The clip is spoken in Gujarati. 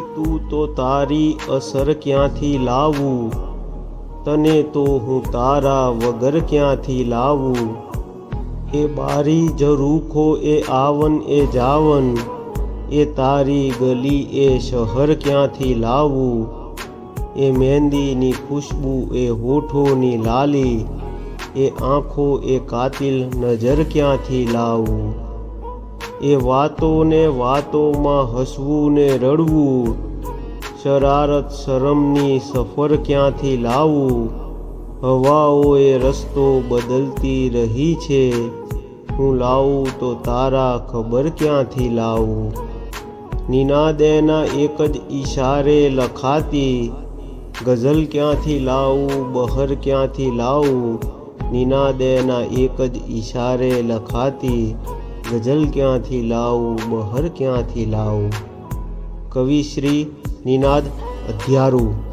તું તો તારી અસર ક્યાંથી લાવું? તને તો હું તારા વગર ક્યાંથી લાવું? એ બારી જરૂખો એ આવન, એ જાવન, એ તારી ગલી, એ શહર ક્યાંથી લાવું? એ મહેંદીની ખુશ્બુ, એ હોઠોની લાલી, એ આંખો, એ કાતિલ નજર ક્યાંથી લાવું? એ વાતોને વાતોમાં હસવું ને રડવું, શરારત શરમની સફર ક્યાંથી લાવું હવાઓએ રસ્તો બદલતી રહી છે, હું લાવું તો તારા ખબર ક્યાંથી લાવું? નિનાદેના એક જ ઈશારે લખાતી, ગઝલ ક્યાંથી લાવું, બહર ક્યાંથી લાવું? નિનાદેના એક જ ઈશારે લખાતી ગઝલ ક્યાંથી લાવું બહર ક્યાંથી લાવું? કવિશ્રી નિનાદ અધ્યારું.